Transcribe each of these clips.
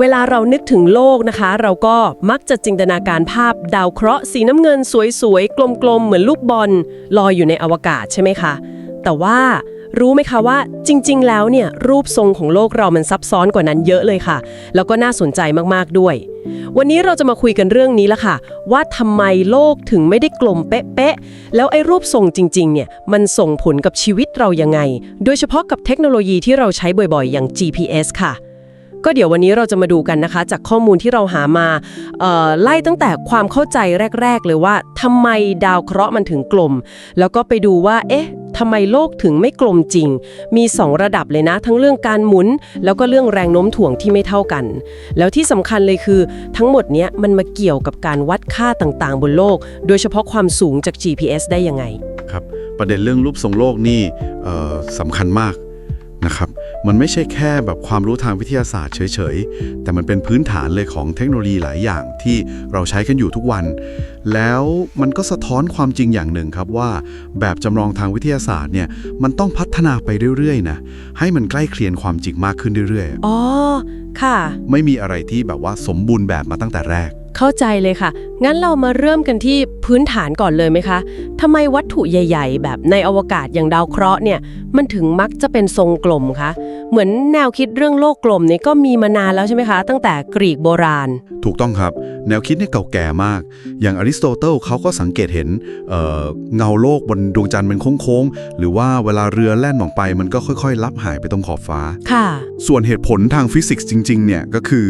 เวลาเรานึกถึงโลกนะคะ เราก็มักจะจินตนาการภาพดาวเคราะห์สีน้ำเงินสวยๆ กลมๆ เหมือนลูกบอลลอยอยู่ในอวกาศใช่ไหมคะ แต่ว่ารู้ไหมคะว่าจริง ๆ แล้วเนี่ยรูปทรงของโลกเรามันซับซ้อนกว่านั้นเยอะเลยค่ะ แล้วก็น่าสนใจมากๆด้วย วันนี้เราจะมาคุยกันเรื่องนี้ละค่ะ ว่าทำไมโลกถึงไม่ได้กลมเป๊ะๆแล้วไอ้รูปทรงจริง ๆ เนี่ยมันส่งผลกับชีวิตเรายังไง โดยเฉพาะกับเทคโนโลยีที่เราใช้บ่อยๆ อย่าง GPS ค่ะ ก็เดี๋ยววันนี้เราจะมาดูกันนะคะ จากข้อมูลที่เราหามาไล่ตั้งแต่ความเข้าใจแรก ๆ เลยว่าทำไมดาวเคราะห์มันถึงกลม แล้วก็ไปดูว่าเอ๊ะทำไมโลกถึงไม่กลมจริง มี 2 ระดับเลยนะ ทั้งเรื่องการหมุน แล้วก็เรื่องแรงโน้มถ่วงที่ไม่เท่ากัน แล้วที่สำคัญเลยคือ ทั้งหมดเนี้ยมันมาเกี่ยวกับการวัดค่าต่างๆ บนโลก โดยเฉพาะความสูงจาก GPS ได้ยังไง ครับ ประเด็นเรื่องรูปทรงโลกนี่สำคัญมาก นะครับ มันไม่ใช่แค่แบบความรู้ทางวิทยาศาสตร์เฉยๆ แต่มันเป็นพื้นฐานเลยของเทคโนโลยีหลายอย่างที่เราใช้กันอยู่ทุกวัน แล้วมันก็สะท้อนความจริงอย่างหนึ่งครับว่า แบบจำลองทางวิทยาศาสตร์เนี่ยมันต้องพัฒนาไปเรื่อยๆนะให้มันใกล้เคียงความจริงมากขึ้นเรื่อยอ๋อ ค่ะๆไม่มีอะไรที่แบบว่าสมบูรณ์แบบมาตั้งแต่แรก เข้าใจเลยค่ะ งั้นเรามาเริ่มกันที่พื้นฐานก่อนเลยไหมคะทำไมวัตถุใหญ่ ๆ แบบในอวกาศอย่างดาวเคราะห์เนี่ย มันถึงมักจะเป็นทรงกลมคะ เหมือนแนวคิดเรื่องโลกกลมนี่ก็มีมานานแล้วใช่ไหมคะ ตั้งแต่กรีกโบราณ ถูกต้องครับ แนวคิดเนี่ยเก่าแก่มาก อย่างอริสโตเติลเขาก็สังเกตเห็นเอ่อเงาโลกบนดวงจันทร์เป็นโค้งๆ หรือว่าเวลาเรือแล่นออกไปมันก็ค่อยๆ ลับหายไปตรงขอบฟ้า ค่ะ ส่วนเหตุผลทางฟิสิกส์จริงๆ เนี่ยก็คือ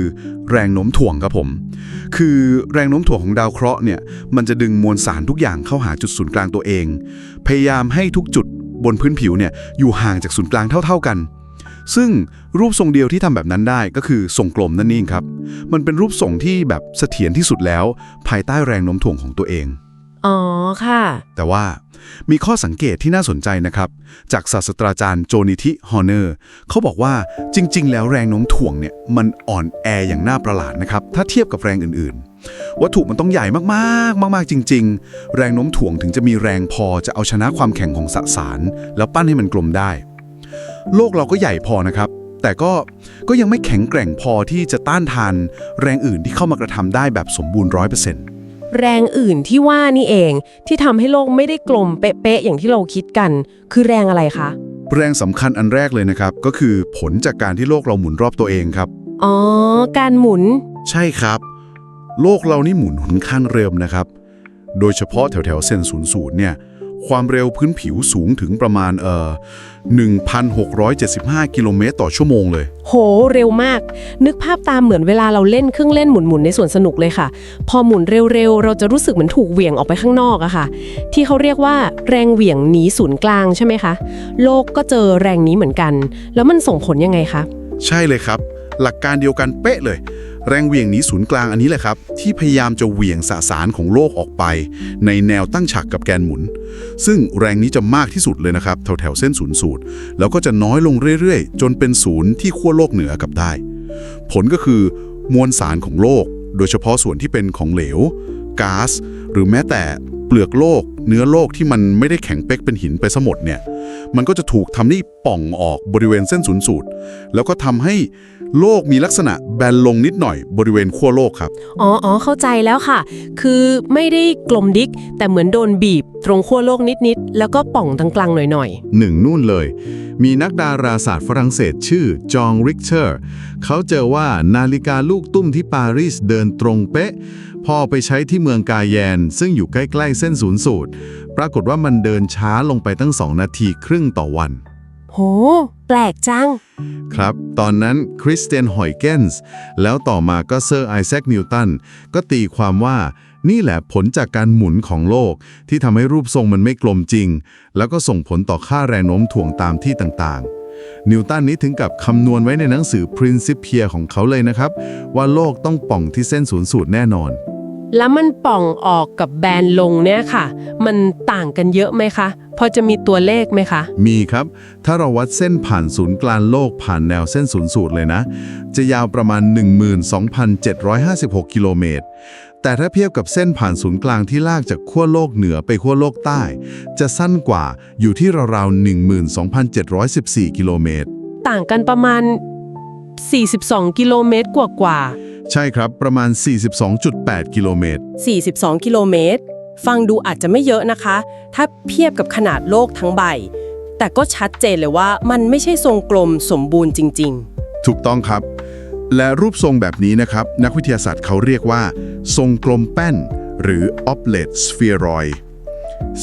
แรงโน้มถ่วงครับผม คือแรงโน้มถ่วงของดาวเคราะห์เนี่ยมันจะดึงมวลสารทุกอย่างเข้าหาจุดศูนย์กลางตัวเอง พยายามให้ทุกจุดบนพื้นผิวเนี่ยอยู่ห่างจากศูนย์กลางเท่า ๆกัน ซึ่งรูปทรงเดียวที่ทำแบบนั้นได้ก็คือทรงกลมนั่นเองครับ มันเป็นรูปทรงที่แบบเสถียรที่สุดแล้ว ภายใต้แรงโน้มถ่วงของตัวเอง อ๋อค่ะ แต่ว่ามีข้อสังเกตที่น่าสนใจนะครับ จากศาสตราจารย์โจนิธิฮอร์เนอร์เขาบอกว่าจริง ๆ แล้วแรงโน้มถ่วงเนี่ยมันอ่อนแออย่างน่าประหลาดนะครับ ถ้าเทียบกับแรงอื่นๆ วัตถุมันต้องใหญ่มากๆ มาก ๆ จริง ๆ แรงโน้มถ่วงถึงจะมีแรงพอจะเอาชนะความแข็งของสสาร แล้วปั้นให้มันกลมได้ โลกเราก็ใหญ่พอนะครับ แต่ก็ก็ยังไม่แข็งแกร่งพอที่จะต้านทานแรงอื่นที่เข้ามากระทำได้แบบสมบูรณ์ร้อยเปอร์เซ็นต์แรงอื่นที่ว่านี่เองที่ทำให้โลกไม่ได้กลมเป๊ะๆอย่างที่เราคิดกัน คือแรงอะไรคะ แรงสำคัญอันแรกเลยนะครับ ก็คือผลจากการที่โลกเราหมุนรอบตัวเองครับ อ๋อ การหมุน ใช่ครับ โลกเรานี่หมุนค่อนข้างเร็วนะครับ โดยเฉพาะแถวแถวๆเส้นศูนย์ศูนย์เนี่ย ความเร็วพื้นผิวสูงถึงประมาณเอ่อ1,675 กิโลเมตรต่อชั่วโมงเลย โห เร็วมาก นึกภาพตามเหมือนเวลาเราเล่นเครื่องเล่นหมุนๆ ในสวนสนุกเลยค่ะ พอหมุนเร็วๆ เราจะรู้สึกเหมือนถูกเหวี่ยงออกไปข้างนอกอะค่ะ ที่เขาเรียกว่าแรงเหวี่ยงหนีศูนย์กลางใช่ไหมคะ โลกก็เจอแรงนี้เหมือนกัน แล้วมันส่งผลยังไงคะ ใช่เลยครับ หลักการเดียวกันเป๊ะเลย แรงเหวี่ยงหนีศูนย์กลางอันนี้แหละครับ ที่พยายามจะเหวี่ยงสสารของโลกออกไป ในแนวตั้งฉากกับแกนหมุน ซึ่งแรงนี้จะมากที่สุดเลยนะครับแถวแถวเส้นศูนย์สูตร แล้วก็จะน้อยลงเรื่อยๆ จนเป็นศูนย์ที่ขั้วโลกเหนือกับได้ ผลก็คือมวลสารของโลก โดยเฉพาะส่วนที่เป็นของเหลวก๊าซหรือแม้แต่เปลือกโลก เนื้อโลกที่มันไม่ได้แข็งเป๊กเป็นหินไปซะหมดเนี่ยมันก็จะถูกทำให้ป่องออกบริเวณเส้นศูนย์สูตร แล้วก็ทำให้ โลกมีลักษณะแบนลงนิดหน่อยบริเวณขั้วโลกครับ อ๋ออ๋อเข้าใจแล้วค่ะ คือไม่ได้กลมดิก แต่เหมือนโดนบีบ ตรงขั้วโลกนิดๆ แล้วก็ป่องทางกลางหน่อยหนึ่งนู่นเลย มีนักดาราศาสตร์ฝรั่งเศสชื่อจองริกเชอร์เขาเจอว่านาฬิกาลูกตุ้มที่ปารีสเดินตรงเป๊ะ พอไปใช้ที่เมืองกาแยน ซึ่งอยู่ใกล้ ๆ เส้นศูนย์สูตร ปรากฏว่ามันเดินช้าลงไปตั้ง 2 นาทีครึ่งต่อวัน ๆ โห แปลกจัง ครับ ตอนนั้นคริสเตียนหอยเกนส์แล้วต่อมาก็เซอร์ไอแซคนิวตันก็ตีความว่านี่แหละผลจากการหมุนของโลก ที่ทำให้รูปทรงมันไม่กลมจริง แล้วก็ส่งผลต่อค่าแรงโน้มถ่วงตามที่ต่างๆ นิวตันนี้ถึงกับคำนวณไว้ในหนังสือ Principia ของเขาเลยนะครับ ว่าโลกต้องป่องที่เส้นศูนย์สูตรแน่นอน แล้วมันป่องออกกับแบนลงเนี่ยค่ะ มันต่างกันเยอะไหมคะ พอจะมีตัวเลขไหมคะ มีครับ ถ้าเราวัดเส้นผ่านศูนย์กลางโลกผ่านแนวเส้นศูนย์สูตรเลยนะ จะยาวประมาณ 12,756 กิโลเมตร แต่ถ้าเทียบกับเส้นผ่านศูนย์กลางที่ลากจากขั้วโลกเหนือไปขั้วโลกใต้ จะสั้นกว่าอยู่ที่ราวๆ12,714 กิโลเมตร ต่างกันประมาณ 42 กิโลเมตรกว่า ใช่ครับประมาณ 42.8 กิโลเมตรๆ42 กิโลเมตร ฟังดูอาจจะไม่เยอะนะคะ ถ้าเทียบกับขนาดโลกทั้งใบ แต่ก็ชัดเจนเลยว่ามันไม่ใช่ทรงกลมสมบูรณ์จริง ถูกต้องครับ และรูปทรงแบบนี้นะครับ นักวิทยาศาสตร์เขาเรียกว่า ทรงกลมแป้น หรือ oblate spheroid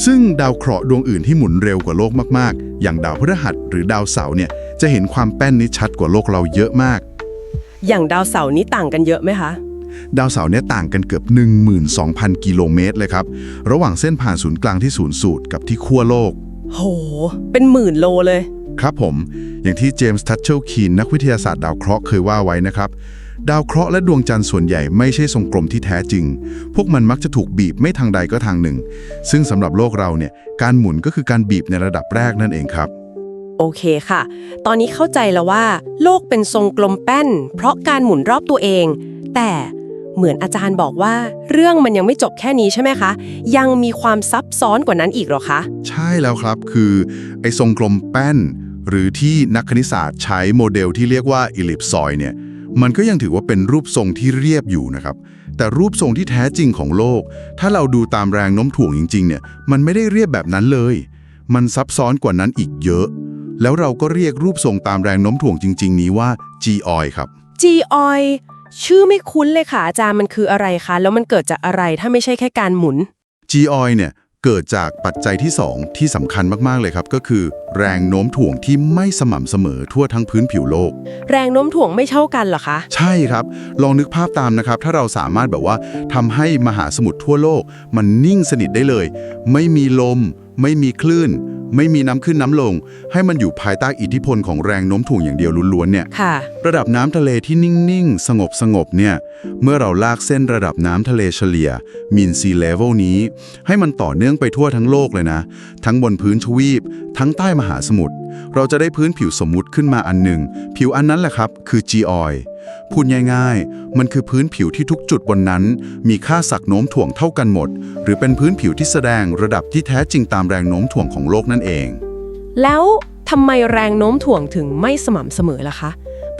ซึ่งดาวเคราะห์ดวงอื่นที่หมุนเร็วกว่าโลกมาก ๆ อย่างดาวพฤหัสหรือดาวเสาร์เนี่ย จะเห็นความแป้นนี้ชัดกว่าโลกเราเยอะมากๆ อย่างดาวเสาร์นี้ต่างกันเยอะไหมคะ ดาวเสาร์เนี่ยต่างกันเกือบ 12,000 กิโลเมตรเลยครับ ระหว่างเส้นผ่านศูนย์กลางที่ศูนย์สูตรกับที่ขั้วโลก โห เป็นหมื่นโลเลย ครับผม อย่างที่เจมส์ทัชเชลคีนนักวิทยาศาสตร์ดาวเคราะห์เคยว่าไว้นะครับ ดาวเคราะห์และดวงจันทร์ส่วนใหญ่ไม่ใช่ทรงกลมที่แท้จริง พวกมันมักจะถูกบีบไม่ทางใดก็ทางหนึ่ง ซึ่งสำหรับโลกเราเนี่ย การหมุนก็คือการบีบในระดับแรกนั่นเองครับโอ เคค่ะ ตอนนี้เข้าใจแล้วว่า โลกเป็นทรงกลมแป้น เพราะการหมุนรอบตัวเอง แต่เหมือนอาจารย์บอกว่า เรื่องมันยังไม่จบแค่นี้ใช่ไหมคะ ยังมีความซับซ้อนกว่านั้นอีกหรอคะ ใช่แล้วครับคือ ไอ้ทรงกลมแป้น หรือที่นักคณิตศาสตร์ใช้โมเดลที่เรียกว่าอิลิปซอยเนี่ยมันก็ยังถือว่าเป็นรูปทรงที่เรียบอยู่นะครับ แต่รูปทรงที่แท้จริงของโลก ถ้าเราดูตามแรงโน้มถ่วงจริงๆเนี่ยมันไม่ได้เรียบแบบนั้นเลย มันซับซ้อนกว่านั้นอีกเยอะ แล้วเราก็เรียกรูปทรงตามแรงโน้มถ่วงจริง ๆ นี้ว่า G-OI ครับ G oil ชื่อไม่คุ้นเลยค่ะอาจารย์มันคืออะไรคะ แล้วมันเกิดจากอะไรถ้าไม่ใช่แค่การหมุน G-OI เนี่ยเกิดจากปัจจัยที่ 2 ที่สำคัญมาก ๆ เลยครับ ก็คือ แรงโน้มถ่วงที่ไม่สม่ำเสมอทั่วทั้งพื้นผิวโลก แรงโน้มถ่วงไม่เท่ากันเหรอคะ ใช่ครับ ลองนึกภาพตามนะครับ ถ้าเราสามารถแบบว่าทำให้มหาสมุทรทั่วโลก มันนิ่งสนิทได้เลย ไม่มีลม ไม่มีคลื่น ไม่มีน้ำขึ้นน้ำลง ให้มันอยู่ภายใต้อิทธิพลของแรงโน้มถ่วงอย่างเดียวล้วนๆเนี่ยค่ะ ระดับน้ำทะเลที่นิ่ง ๆ สงบสงบๆเนี่ย เมื่อเราลากเส้นระดับน้ำทะเลเฉลี่ย mean sea level นี้ ให้มันต่อเนื่องไปทั่วทั้งโลกเลยนะ ทั้งบนพื้นทวีป ทั้งใต้มหาสมุทรเราจะได้พื้นผิวสมมุติขึ้นมาอันหนึ่งผิวอันนั้นแหละครับ คือ G-OI พูดง่ายๆ มันคือพื้นผิวที่ทุกจุดบนนั้น มีค่าศักโน้มถ่วงเท่ากันหมด หรือเป็นพื้นผิวที่แสดงระดับที่แท้จริงตามแรงโน้มถ่วงของโลกนั่นเอง แล้วทำไมแรงโน้มถ่วงถึงไม่สม่ำเสมอล่ะคะ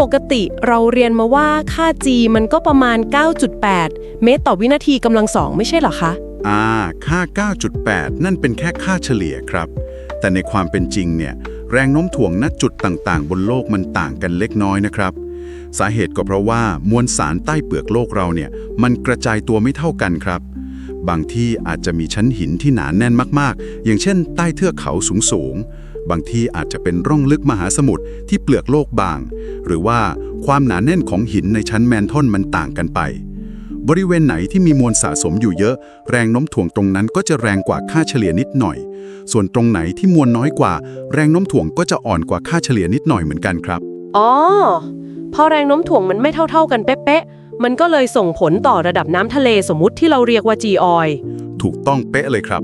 ปกติเราเรียนมาว่าค่า G มันก็ประมาณ 9.8 เมตรต่อวินาทีกำลังสองไม่ใช่เหรอคะอ่าค่า 9.8 นั่นเป็นแค่ค่าเฉลี่ยครับ แต่ในความเป็นจริงเนี่ยแรงโน้มถ่วงณจุดต่างๆ บนโลกมันต่างกันเล็กน้อยนะครับ สาเหตุก็เพราะว่ามวลสารใต้เปลือกโลกเราเนี่ยมันกระจายตัวไม่เท่ากันครับ บางที่อาจจะมีชั้นหินที่หนาแน่นมากๆ อย่างเช่น ใต้เทือกเขาสูงๆ บางที่อาจจะเป็นร่องลึกมหาสมุทรที่เปลือกโลกบาง หรือว่าความหนาแน่นของหินในชั้นแมนทอนมันต่างกันไป บริเวณไหนที่มีมวลสะสมอยู่เยอะ แรงโน้มถ่วงตรงนั้นก็จะแรงกว่าค่าเฉลี่ยนิดหน่อย ส่วนตรงไหนที่มวลน้อยกว่า แรงโน้มถ่วงก็จะอ่อนกว่าค่าเฉลี่ยนิดหน่อยเหมือนกันครับอ๋อ พอแรงโน้มถ่วงมันไม่เท่าๆกันเป๊ะๆ มันก็เลยส่งผลต่อระดับน้ำทะเลสมมุติที่เราเรียกว่า G oil ถูกต้องเป๊ะเลยครับ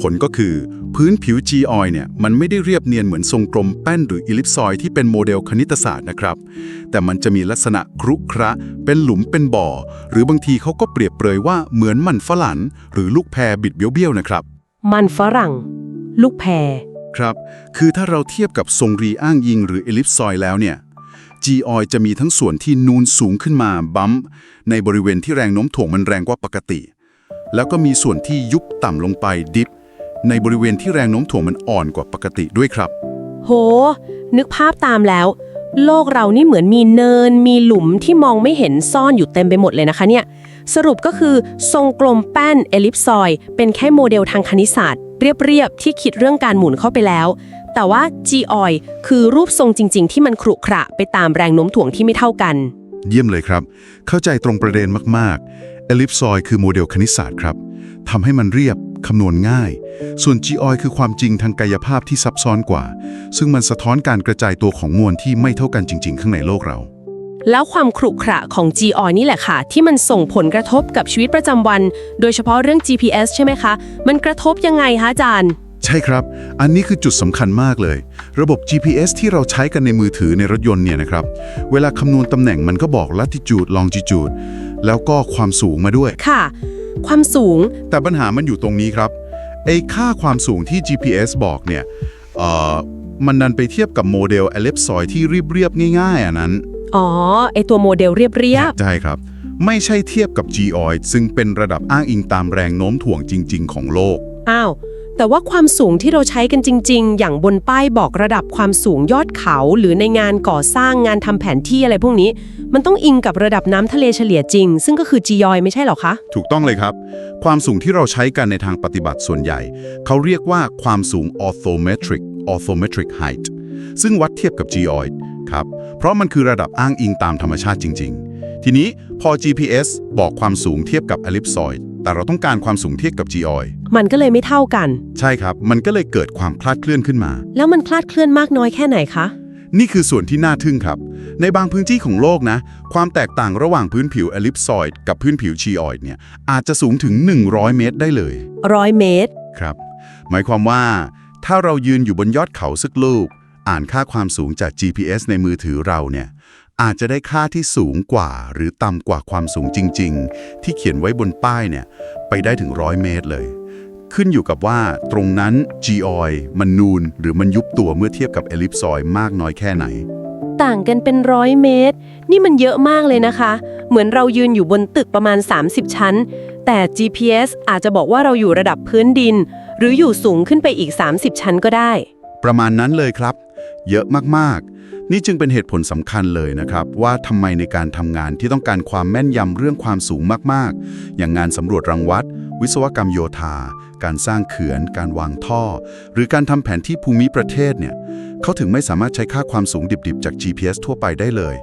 ผลก็คือพื้นผิว G-OI เนี่ยมันไม่ได้เรียบเนียนเหมือนทรงกลมแป้นหรืออิลิปซอยด์ที่เป็นโมเดลคณิตศาสตร์นะครับ แต่มันจะมีลักษณะครุขระ เป็นหลุมเป็นบ่อ หรือบางทีเขาก็เปรียบเปรยว่าเหมือนมันฝรั่นหรือลูกแพรบิดเบี้ยวๆนะครับ มันฝรั่ง ลูกแพรครับ คือถ้าเราเทียบกับทรงรีอ้างยิงหรืออิลิปซอยด์แล้วเนี่ย G-OI จะมีทั้งส่วนที่นูนสูงขึ้นมาบัมป์ในบริเวณที่แรงโน้มถ่วงมันแรงกว่าปกติ แล้วก็มีส่วนที่ยุบต่ำลงไปดิฟในบริเวณที่แรงโน้มถ่วงมันอ่อนกว่าปกติด้วยครับ โห นึกภาพตามแล้ว โลกเรานี่เหมือนมีเนิน มีหลุมที่มองไม่เห็นซ่อนอยู่เต็มไปหมดเลยนะคะเนี่ย สรุปก็คือทรงกลมแป้นเอลิปซอย เป็นแค่โมเดลทางคณิตศาสตร์ เรียบๆที่คิดเรื่องการหมุนเข้าไปแล้ว แต่ว่า G oil คือรูปทรงจริง ๆ ที่มันขรุขระไปตามแรงโน้มถ่วงที่ไม่เท่ากัน เยี่ยมเลยครับ เข้าใจตรงประเด็นมากๆ e l l i p s o i d คือโมเดลคณิตศาสตร์ครับทำให้มันเรียบคำนวณง่าย ส่วน G-OI คือความจริงทางกายภาพที่ซับซ้อนกว่า ซึ่งมันสะท้อนการกระจายตัวของมวลที่ไม่เท่ากันจริง ๆ ข้างในโลกเรา แล้วความขรุขระของ G oil นี่แหละค่ะ ที่มันส่งผลกระทบกับชีวิตประจำวัน โดยเฉพาะเรื่อง GPS ใช่ไหมคะ มันกระทบยังไงคะอาจารย์ ใช่ครับ อันนี้คือจุดสำคัญมากเลย ระบบ GPS ที่เราใช้กันในมือถือในรถยนต์เนี่ยนะครับ เวลาคำนวณตำแหน่งมันก็บอก latitude longitude แล้วก็ความสูงมาด้วย ค่ะ ความสูง แต่ปัญหามันอยู่ตรงนี้ครับ ไอ้ค่าความสูงที่ GPS บอกเนี่ยเอ่อมันดันไปเทียบกับโมเดล ellipsoid ที่เรียบๆง่ายๆอันนั้น อ๋อ ไอตัวโมเดลเรียบใช่ครับ ไม่ใช่เทียบกับ geoid ซึ่งเป็นระดับอ้างอิงตามแรงโน้มถ่วงจริง ๆ ของโลก ๆอ้าว แต่ว่าความสูงที่เราใช้กันจริง ๆ อย่างบนป้ายบอกระดับความสูงยอดเขา หรือในงานก่อสร้างงานทำแผนที่อะไรพวกนี้ มันต้องอิงกับระดับน้ำทะเลเฉลี่ยจริง ซึ่งก็คือ GEOI ไม่ใช่หรอคะ ถูกต้องเลยครับ ความสูงที่เราใช้กันในทางปฏิบัติส่วนใหญ่ เขาเรียกว่าความสูง orthometric orthometric height ซึ่งวัดเทียบกับ geoid ครับ เพราะมันคือระดับอ้างอิงตามธรรมชาติจริง ๆ ทีนี้พอ GPS บอกความสูงเทียบกับ ellipsoid แต่เราต้องการความสูงเทียบกับ geoid มันก็เลยไม่เท่ากัน ใช่ครับ มันก็เลยเกิดความคลาดเคลื่อนขึ้นมา แล้วมันคลาดเคลื่อนมากน้อยแค่ไหนคะ นี่คือส่วนที่น่าทึ่งครับ ในบางพื้นที่ของโลกนะ ความแตกต่างระหว่างพื้นผิว ellipsoid กับพื้นผิว geoid เนี่ยอาจจะสูงถึง 100 เมตรได้เลย ร้อยเมตร ครับ หมายความว่า ถ้าเรายืนอยู่บนยอดเขาสักลูก อ่านค่าความสูงจาก GPS ในมือถือเราเนี่ย อาจจะได้ค่าที่สูงกว่าหรือต่ำกว่าความสูงจริง ๆ ที่เขียนไว้บนป้ายเนี่ยไปได้ถึงร้อยเมตรเลย ขึ้นอยู่กับว่าตรงนั้น geoid มันนูนหรือมันยุบตัวเมื่อเทียบกับ ellipsoid มากน้อยแค่ไหน ต่างกันเป็นร้อยเมตร นี่มันเยอะมากเลยนะคะ เหมือนเรายืนอยู่บนตึกประมาณ 30 ชั้น แต่ GPS อาจจะบอกว่าเราอยู่ระดับพื้นดิน หรืออยู่สูงขึ้นไปอีก 30 ชั้นก็ได้ ประมาณนั้นเลยครับ เยอะมากๆ นี่จึงเป็นเหตุผลสำคัญเลยนะครับ ว่าทำไมในการทำงานที่ต้องการความแม่นยำเรื่องความสูงมากๆ อย่างงานสำรวจรังวัด วิศวกรรมโยธา การสร้างเขื่อน การวางท่อ หรือการทำแผนที่ภูมิประเทศเนี่ยเขาถึงไม่สามารถใช้ค่าความสูงดิบๆ จาก GPS ทั่วไปได้เลย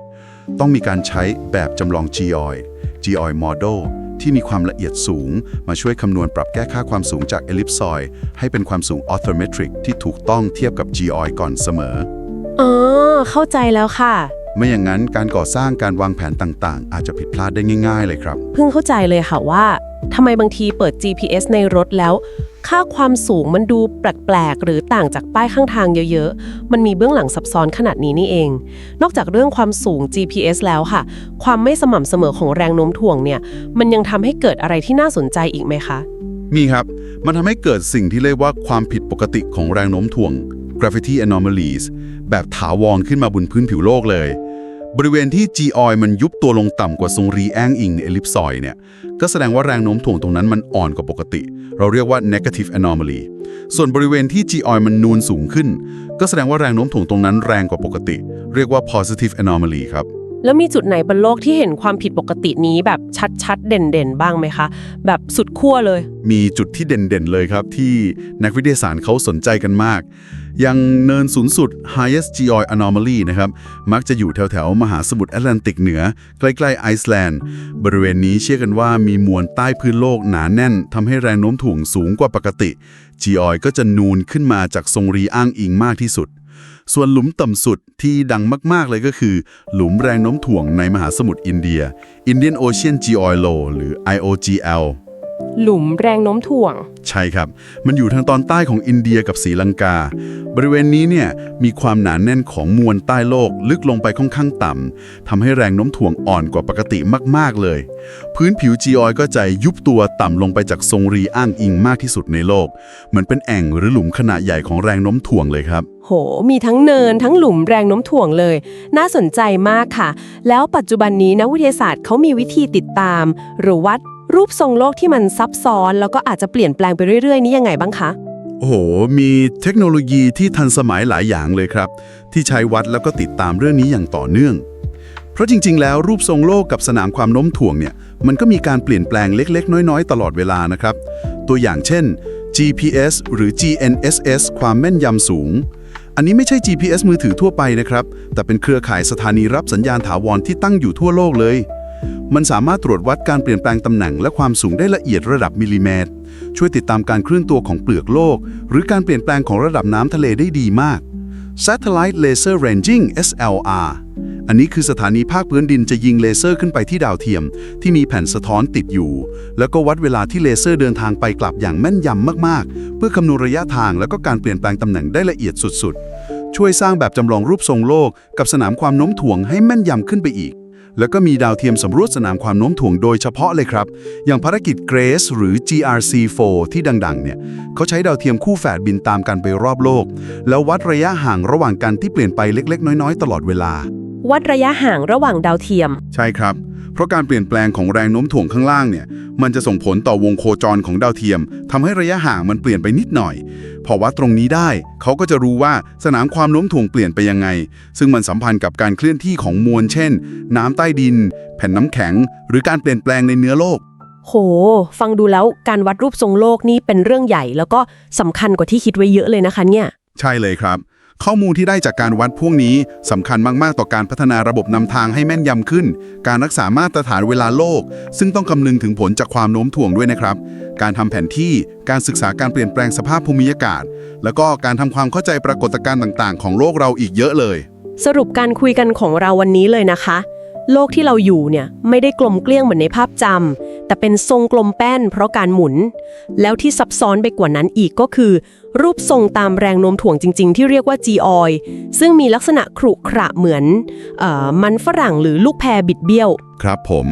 ต้องมีการใช้แบบจำลอง geoid geoid model ที่มีความละเอียดสูง มาช่วยคำนวณปรับแก้ค่าความสูงจาก ellipsoid ให้เป็นความสูง orthometric ที่ถูกต้องเทียบกับ geoid ก่อนเสมอ อ๋อเข้าใจแล้วค่ะ ไม่อย่างนั้นการก่อสร้างการวางแผนต่างๆ อาจจะผิดพลาดได้ง่าย ๆ เลยครับ เพิ่งเข้าใจเลยค่ะว่าทำไมบางทีเปิด GPS ในรถแล้ว ค่าความสูงมันดูแปลกๆ หรือต่างจากป้ายข้างทางเยอะๆ มันมีเบื้องหลังซับซ้อนขนาดนี้นี่เอง นอกจากเรื่องความสูง GPS แล้วค่ะ ความไม่สม่ำเสมอของแรงโน้มถ่วงเนี่ย มันยังทำให้เกิดอะไรที่น่าสนใจอีกไหมคะ มีครับ มันทำให้เกิดสิ่งที่เรียกว่าความผิดปกติของแรงโน้มถ่วง gravity anomalies แบบถาวรขึ้นมาบนพื้นผิวโลกเลย บริเวณที่ geoid มันยุบตัวลงต่ำกว่าทรงรีแองอิงใน ellipsoid เนี่ย ก็แสดงว่าแรงโน้มถ่วงตรงนั้นมันอ่อนกว่าปกติ เราเรียกว่า negative anomaly ส่วนบริเวณที่ geoid มันนูนสูงขึ้น ก็แสดงว่าแรงโน้มถ่วงตรงนั้นแรงกว่าปกติ เรียกว่า positive anomaly ครับแล้วมีจุดไหนบนโลกที่เห็นความผิดปกตินี้แบบชัดๆ เด่นๆ บ้างไหมคะ แบบสุดขั้วเลย มีจุดที่เด่นๆ เลยครับที่นักวิทยาศาสตร์เขาสนใจกันมาก อย่างเนินสูงสุด highest geoid anomaly นะครับ มักจะอยู่แถวๆ มหาสมุทรแอตแลนติกเหนือ ใกล้ๆไอซ์แลนด์ บริเวณนี้เชื่อกันว่ามีมวลใต้พื้นโลกหนาแน่นทำให้แรงโน้มถ่วงสูงกว่าปกติ geoid ก็จะนูนขึ้นมาจากทรงรีอ้างอิงมากที่สุด ส่วนหลุมต่ำสุดที่ดังมากๆเลยก็คือ หลุมแรงโน้มถ่วงในมหาสมุทรอินเดีย Indian Ocean Geoid Low หรือ IOGL หลุมแรงโน้มถ่วง ใช่ครับ มันอยู่ทางตอนใต้ของอินเดียกับศรีลังกา บริเวณนี้เนี่ยมีความหนานแน่นของมวลใต้โลกลึกลงไปค่อนข้างต่ำทำให้แรงโน้มถ่วงอ่อนกว่าปกติมากๆเลย พื้นผิวจีออยก็จะยุบตัวต่ำลงไปจากทรงรีอ้างอิงมากที่สุดในโลก เหมือนเป็นแอ่งหรือหลุมขนาดใหญ่ของแรงโน้มถ่วงเลยครับ โห มีทั้งเนินทั้งหลุมแรงโน้มถ่วงเลย น่าสนใจมากค่ะ แล้วปัจจุบันนี้นักวิทยาศาสตร์เขามีวิธีติดตาม หรือวัด รูปทรงโลกที่มันซับซ้อน แล้วก็อาจจะเปลี่ยนแปลงไปเรื่อยๆ นี้ยังไงบ้างคะ โอ้โห มีเทคโนโลยีที่ทันสมัยหลายอย่างเลยครับ ที่ใช้วัดแล้วก็ติดตามเรื่องนี้อย่างต่อเนื่อง เพราะจริง ๆ แล้วรูปทรงโลกกับสนามความโน้มถ่วงเนี่ยมันก็มีการเปลี่ยนแปลงเล็ก ๆ น้อยๆ ตลอดเวลานะครับ ตัวอย่างเช่น GPS หรือ GNSS ความแม่นยำสูง อันนี้ไม่ใช่ GPS มือถือทั่วไปนะครับ แต่เป็นเครือข่ายสถานีรับสัญญาณถาวรที่ตั้งอยู่ทั่วโลกเลย มันสามารถตรวจวัดการเปลี่ยนแปลงตำแหน่งและความสูงได้ละเอียดระดับมิลลิเมตร ช่วยติดตามการเคลื่อนตัวของเปลือกโลก หรือการเปลี่ยนแปลงของระดับน้ำทะเลได้ดีมาก Satellite Laser Ranging SLR อันนี้คือสถานีภาคพื้นดินจะยิงเลเซอร์ขึ้นไปที่ดาวเทียม ที่มีแผ่นสะท้อนติดอยู่ แล้วก็วัดเวลาที่เลเซอร์เดินทางไปกลับอย่างแม่นยำมากๆ เพื่อคำนวณระยะทางแล้วก็การเปลี่ยนแปลงตำแหน่งได้ละเอียดสุดๆ ช่วยสร้างแบบจำลองรูปทรงโลก กับสนามความโน้มถ่วงให้แม่นยำขึ้นไปอีก แล้วก็มีดาวเทียมสำรวจสนามความโน้มถ่วงโดยเฉพาะเลยครับ อย่างภารกิจ GRACE หรือ GRC4 ที่ดังๆ เนี่ยเขาใช้ดาวเทียมคู่แฝดบินตามกันไปรอบโลก แล้ววัดระยะห่างระหว่างกันที่เปลี่ยนไปเล็กๆ น้อยๆ ตลอดเวลา วัดระยะห่างระหว่างดาวเทียม ใช่ครับเพ ราะการเปลี่ยนแปลงของแรงโน้มถ่วงข้างล่างเนี่ย มันจะส่งผลต่อวงโคจรของดาวเทียมทำให้ระยะห่างมันเปลี่ยนไปนิดหน่อย พอวัดตรงนี้ได้ เขาก็จะรู้ว่าสนามความโน้มถ่วงเปลี่ยนไปยังไง ซึ่งมันสัมพันธ์กับการเคลื่อนที่ของมวล เช่น น้ำใต้ดิน แผ่นน้ำแข็ง หรือการเปลี่ยนแปลงในเนื้อโลก โห ฟังดูแล้วการวัดรูปทรงโลกนี่เป็นเรื่องใหญ่ แล้วก็สำคัญกว่าที่คิดไว้เยอะเลยนะคะเนี่ย ใช่เลยครับ ข้อมูลที่ได้จากการวัดพวกนี้สำคัญมาก ๆ ต่อการพัฒนาระบบนำทางให้แม่นยำขึ้น การรักษามาตรฐานเวลาโลก ซึ่งต้องคำนึงถึงผลจากความโน้มถ่วงด้วยนะครับ การทำแผนที่ การศึกษาการเปลี่ยนแปลงสภาพภูมิอากาศ แล้วก็การทำความเข้าใจปรากฏการณ์ต่าง ๆ ของโลกเราอีกเยอะเลย สรุปการคุยกันของเราวันนี้เลยนะคะ โลกที่เราอยู่เนี่ยไม่ได้กลมเกลี้ยงเหมือนในภาพจำ แต่เป็นทรงกลมแป้นเพราะการหมุน แล้วที่ซับซ้อนไปกว่านั้นอีกก็คือ รูปทรงตามแรงโน้มถ่วงจริง ๆ ที่เรียกว่า geoid ซึ่งมีลักษณะขรุขระเหมือนออมันฝรั่งหรือลูกแพรบิดเบี้ยว ครับผม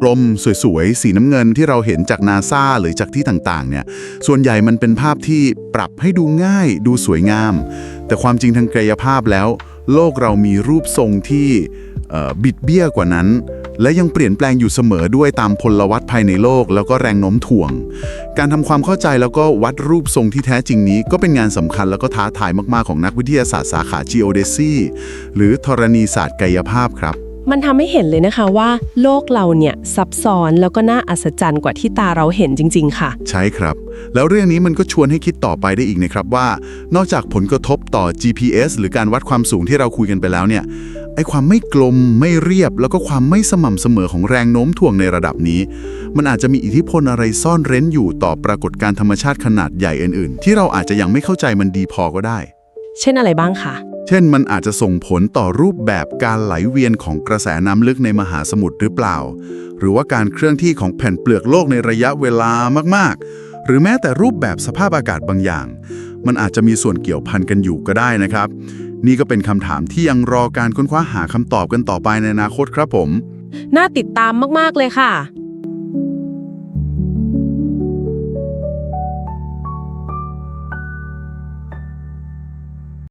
กลมสวยๆ สีน้ำเงินที่เราเห็นจากนาซาหรือจากที่ต่างๆ เนี่ย ส่วนใหญ่มันเป็นภาพที่ปรับให้ดูง่ายดูสวยงาม แต่ความจริงทางกายภาพแล้ว โลกเรามีรูปทรงที่ บิดเบี้ยกว่านั้น และยังเปลี่ยนแปลงอยู่เสมอด้วยตามพลวัตภายในโลก แล้วก็แรงโน้มถ่วง การทำความเข้าใจแล้วก็วัดรูปทรงที่แท้จริงนี้ ก็เป็นงานสำคัญแล้วก็ท้าทายมากๆของนักวิทยาศาสตร์สาขา geodesy หรือธรณีศาสตร์กายภาพครับมันทำให้เห็นเลยนะคะว่า โลกเราเนี่ยซับซ้อนแล้วก็น่าอัศจรรย์กว่าที่ตาเราเห็นจริง ๆ ค่ะ ใช่ครับ แล้วเรื่องนี้มันก็ชวนให้คิดต่อไปได้อีกนะครับว่า นอกจากผลกระทบต่อ GPS หรือการวัดความสูงที่เราคุยกันไปแล้วเนี่ย ไอ้ความไม่กลมไม่เรียบ แล้วก็ความไม่สม่ำเสมอของแรงโน้มถ่วงในระดับนี้ มันอาจจะมีอิทธิพลอะไรซ่อนเร้นอยู่ต่อปรากฏการณ์ธรรมชาติขนาดใหญ่อื่นๆ ที่เราอาจจะยังไม่เข้าใจมันดีพอก็ได้ เช่นอะไรบ้างคะเช่น มันอาจจะส่งผลต่อรูปแบบการไหลเวียนของกระแสน้ำลึกในมหาสมุทรหรือเปล่า หรือว่าการเคลื่อนที่ของแผ่นเปลือกโลกในระยะเวลามากๆ หรือแม้แต่รูปแบบสภาพอากาศบางอย่าง มันอาจจะมีส่วนเกี่ยวพันกันอยู่ก็ได้นะครับ นี่ก็เป็นคำถามที่ยังรอการค้นคว้าหาคำตอบกันต่อไปในอนาคตครับผม น่าติดตามมาก ๆ เลยค่ะ